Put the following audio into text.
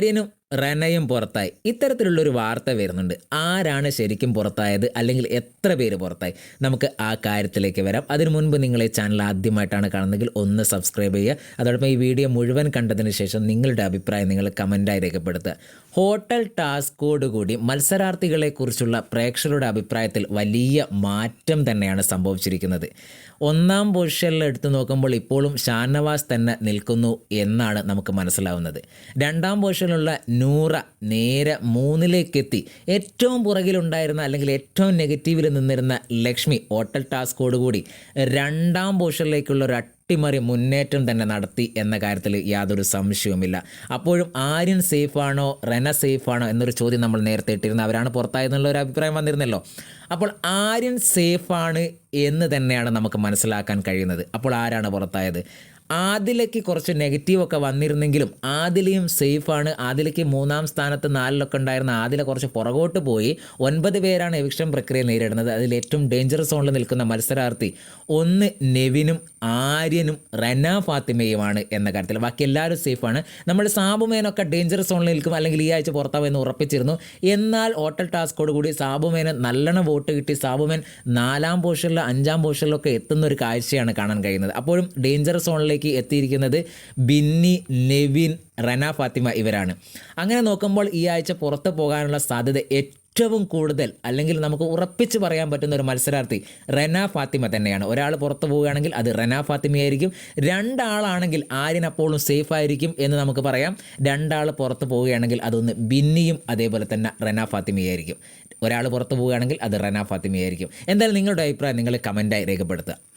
ആര്യനും റനയും പുറത്തായി. ഇത്തരത്തിലുള്ളൊരു വാർത്ത വരുന്നുണ്ട്. ആരാണ് ശരിക്കും പുറത്തായത്? അല്ലെങ്കിൽ എത്ര പേര് പുറത്തായി? നമുക്ക് ആ കാര്യത്തിലേക്ക് വരാം. അതിനു മുൻപ് നിങ്ങൾ ഈ ചാനൽ ആദ്യമായിട്ടാണ് കാണുന്നതെങ്കിൽ ഒന്ന് സബ്സ്ക്രൈബ് ചെയ്യുക. അതോടൊപ്പം ഈ വീഡിയോ മുഴുവൻ കണ്ടതിന് ശേഷം നിങ്ങളുടെ അഭിപ്രായം നിങ്ങൾ കമന്റായി രേഖപ്പെടുത്തുക. ഹോട്ടൽ ടാസ്കോട് കൂടി മത്സരാർത്ഥികളെക്കുറിച്ചുള്ള പ്രേക്ഷകരുടെ അഭിപ്രായത്തിൽ വലിയ മാറ്റം തന്നെയാണ് സംഭവിച്ചിരിക്കുന്നത്. ഒന്നാം പൊസിഷനിൽ എടുത്തു നോക്കുമ്പോൾ ഇപ്പോഴും ഷാനവാസ് തന്നെ നിൽക്കുന്നു എന്നാണ് നമുക്ക് മനസ്സിലാവുന്നത്. രണ്ടാം പൊസിഷനിലുള്ള നൂറ നേരെ മൂന്നിലേക്കെത്തി. ഏറ്റവും പുറകിലുണ്ടായിരുന്ന അല്ലെങ്കിൽ ഏറ്റവും നെഗറ്റീവിൽ നിന്നിരുന്ന ലക്ഷ്മി ഹോട്ടൽ ടാസ്കോട് കൂടി രണ്ടാം പൊസിഷനിലേക്കുള്ള ഒരു അട്ടിമറി മുന്നേറ്റം തന്നെ നടത്തി എന്ന കാര്യത്തിൽ യാതൊരു സംശയവുമില്ല. അപ്പോഴും ആര്യൻ സേഫാണോ റെന സേഫാണോ എന്നൊരു ചോദ്യം നമ്മൾ നേരത്തെ ഇട്ടിരുന്നത് അവരാണ് പുറത്തായതെന്നുള്ള ഒരു അഭിപ്രായം വന്നിരുന്നല്ലോ. അപ്പോൾ ആര്യൻ സേഫാണ് എന്ന് തന്നെയാണ് നമുക്ക് മനസ്സിലാക്കാൻ കഴിയുന്നത്. അപ്പോൾ ആരാണ് പുറത്തായത്? ആദിലയ്ക്ക് കുറച്ച് നെഗറ്റീവൊക്കെ വന്നിരുന്നെങ്കിലും ആദിലയും സേഫാണ് ആദിലയ്ക്ക് മൂന്നാം സ്ഥാനത്ത് നാലിലൊക്കെ ഉണ്ടായിരുന്ന ആദില കുറച്ച് പുറകോട്ട് പോയി. ഒൻപത് പേരാണ് എവിക്ഷൻ പ്രക്രിയ നേരിടുന്നത്. അതിൽ ഏറ്റവും ഡേഞ്ചറസ് സോണിൽ നിൽക്കുന്ന മത്സരാർത്ഥി ഒന്ന് നെവിനും ആര്യനും റന ഫാത്തിമയുമാണ് എന്ന കാര്യത്തിൽ. ബാക്കി എല്ലാവരും സേഫാണ് നമ്മൾ സാബുമേനൊക്കെ ഡേഞ്ചറസ് സോണിൽ നിൽക്കും. അല്ലെങ്കിൽ ഈ ആഴ്ച പുറത്താവുമെന്ന് ഉറപ്പിച്ചിരുന്നു. എന്നാൽ ഹോട്ടൽ ടാസ്കോട് കൂടി സാബുമേന് നല്ലോണം വോട്ട് കിട്ടി. സാബുമേൻ നാലാം പോഷനിലോ അഞ്ചാം പോർഷനിലൊക്കെ എത്തുന്ന ഒരു കാഴ്ചയാണ് കാണാൻ കഴിയുന്നത്. അപ്പോഴും ഡേഞ്ചറസ് സോണിലേക്ക് എത്തിയിരിക്കുന്നത് ബിന്നി നെവിൻ റന ഫാത്തിമ ഇവരാണ്. അങ്ങനെ നോക്കുമ്പോൾ ഈ ആഴ്ച പുറത്ത് പോകാനുള്ള സാധ്യത ഏറ്റവും കൂടുതൽ അല്ലെങ്കിൽ നമുക്ക് ഉറപ്പിച്ച് പറയാൻ പറ്റുന്ന ഒരു മത്സരാർത്ഥി റന ഫാത്തിമ തന്നെയാണ്. ഒരാൾ പുറത്ത് പോവുകയാണെങ്കിൽ അത് റന ഫാത്തിമയായിരിക്കും. രണ്ടാളാണെങ്കിൽ ആര്യൻ അപ്പോഴും സേഫ് ആയിരിക്കും എന്ന് നമുക്ക് പറയാം. രണ്ടാൾ പുറത്ത് പോവുകയാണെങ്കിൽ അതൊന്ന് ബിന്നിയും അതേപോലെ തന്നെ റന ഫാത്തിമയായിരിക്കും. ഒരാൾ പുറത്ത് പോവുകയാണെങ്കിൽ അത് റന ഫാത്തിമയായിരിക്കും. എന്തായാലും നിങ്ങളുടെ അഭിപ്രായം നിങ്ങൾ കമന്റായി രേഖപ്പെടുത്തുക.